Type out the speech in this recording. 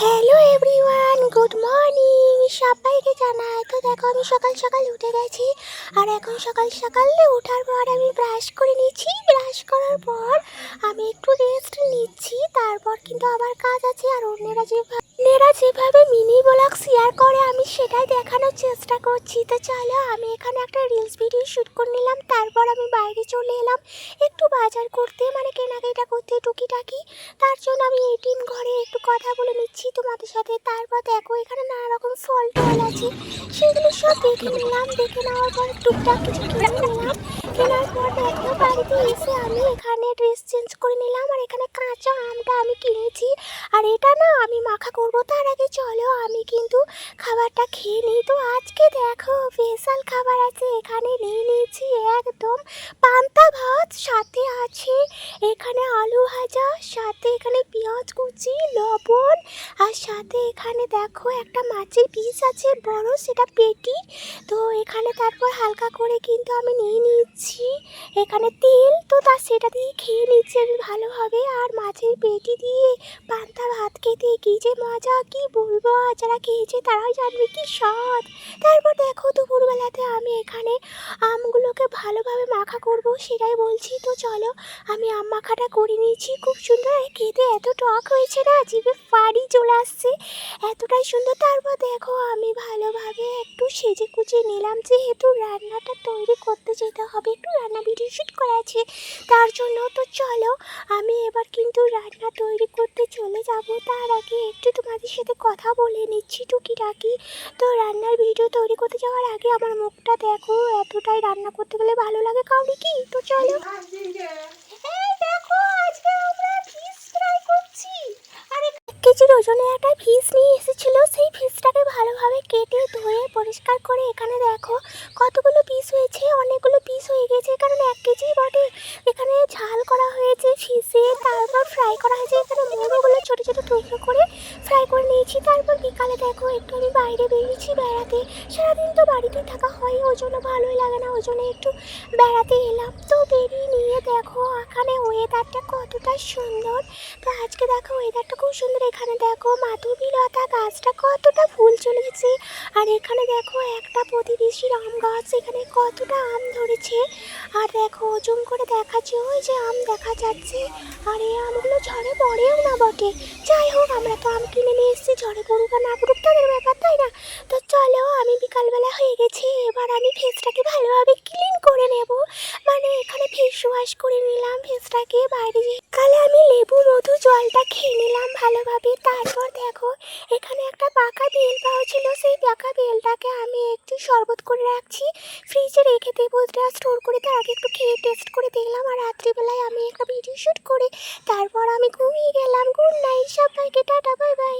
Hello everyone good morning সবাইকে জানাই, তো দেখো, আমি সকাল সকাল উঠে গেছি। আর এখন সকাল সকাল ওঠার পর আমি ব্রাশ করে নিচ্ছি ব্রাশ করার পর আমি একটু রেস্ট নিচ্ছি। তারপর কিন্তু আবার কাজ আছে। আর অন্যরা যেভাবে অন্যেরা যেভাবে মিনি ব্লগ শেয়ার করে, আমি সেটাই দেখানোর চেষ্টা করছি। তো চলো, আমি এখানে একটা রিলস ভিডিও শ্যুট করে নিলাম, তারপর আমি বাইরে চলে এলাম। একটু বাজার করতে মানে কেনাকাটা করতে টুকিটাকি। তার জন্য আমি এটিএম ঘরে একটু কথা বলে নিচ্ছি তোমাদের সাথে। তারপর দেখো, এখানে নানা রকম ফল টল আছে। সেগুলো সব দেখে নিলাম। দেখে নেওয়ার পর টুকটাক কিছু কিনে নিলাম। কেনার পর দেখো, বাড়িতে এসে আমি এখানে ড্রেস চেঞ্জ করে নিলাম। আর এখানে কাঁচা আমটা আমি কিনেছি। আর এটা না আমি মাখা করব তার আগে চলো, আমি কিন্তু খাবারটা খেয়ে নিই তো আজকে দেখো স্পেশাল খাবার আছে, এখানে নিয়ে নিয়েছি, একদম পান্তা ভাত, সাথে আছে এখানে আলু ভাজা, সাথে এখানে পেঁয়াজ কুচি, লবণ, আর সাথে এখানে দেখো একটা মাছের পিস আছে, বড় সেটা পেটি। তো এখানে তারপর হালকা করে কিন্তু আমি নিয়ে নিচ্ছি। এখানে তেল, তো তার সেটা দিয়ে খেয়ে নিচ্ছি আমি ভালোভাবে। আর মাছের পেটি দিয়ে পান্তা ভাত খেতে কি যে মজা, কি বলব, যারা খেয়েছে তারাই জানবে কি স্বাদ। তারপর দেখো, দুপুরবেলাতে আমি এখানে আমগুলোকে ভালোভাবে মাখা করব, সেটাই বলছি। তো চলো, আমি আম মাখাটা করে নিয়েছি। খুব সুন্দর খেতে এত টক হয়েছে না, জিভে ফাড়ি চলে আসছে। এতটাই সুন্দর। তারপর দেখো, আমি ভালোভাবে একটু সেজে কুচিয়ে নিলাম, যেহেতু রান্নাটা তৈরি করতে যেতে হবে, একটু রান্না ভিডিও শ্যুট করা আছে, তার জন্য। তো চলো, আমি এবার কিন্তু রান্না তৈরি করতে চলে যাব। তার আগে একটু তোমাদের সাথে কথা বলে নিচ্ছি, টুকিটাকি। তো রান্নার ভিডিও তৈরি করতে যাওয়ার আগে আমার মুখটা দেখো, এতটাই রান্না করতে গেলে ভালো লাগে কাউরি কি? তো চলো। দেখো, আজকে আমরা ওজনে একটা ফিশ নিয়ে এসেছিল, সেই ফিশটাকে ভালোভাবে কেটে ধুয়ে পরিষ্কার করে এখানে দেখো, কতগুলো পিস হয়েছে, অনেকগুলো পিস হয়ে গেছে, কারণ এক কেজি বটে। এখানে ঝাল করা হয়েছে ফিশে তারপর ফ্রাই করা হয়েছে, এখানে মোমোগুলো ফ্রাই তারপর বিকালে দেখো একটু আমি বাইরে বেরিয়েছি বেড়াতে। সারাদিন তো বাড়িতে থাকা হয় ওই জন্য ভালোই লাগে না ওই জন্য একটু বেড়াতে এলাম। তো বেরিয়ে নিয়ে দেখো, এখানে ওয়েদারটা কতটা সুন্দর। তো আজকে দেখো ওয়েদারটা খুব সুন্দর, এখানে দেখো মাধবীলতা গাছটা কতটা ফুল চলে গেছে আর এখানে দেখো একটা প্রতিবেশীর আম গাছ, এখানে কতটা আম ধরেছে। আর দেখো, ওজন করে দেখাচ্ছে, ওই যে আম দেখা যাচ্ছে। আর এই আমগুলো ঝড়ে পড়েও না বটে। যাই হোক, আমরা তো আম কিনে নিয়ে এসেছি, ঝড়ে পড়ুক না পড়ুক, তাদের ব্যাপার, তাই না? তো চলো, আমি বিকালবেলা হয়ে গেছি। এবার আমি ফেসটাকে ভালোভাবে ক্লিন করে নেব। মানে এখানে ফেস ওয়াশ করে নিলাম ফেসটাকে বাইরে কালে আমি লেবু মধু জলটা খেয়ে নিলাম ভালোভাবে। তারপর দেখো, এখানে একটা পাকা বেল পাওয়া ছিল। সেই পাকা বেলটাকে আমি একটু শরবত করে রাখছি। ফ্রিজে রেখে দেবো স্টোর করে তার আগে একটু খেয়ে টেস্ট করে দেখলাম। আর রাত্রিবেলায় আমি একটা ভিডিও শ্যুট করে তারপর আমি ঘুমিয়ে গেলাম। গুড নাইট সবাইকে, টাটা বাই বাই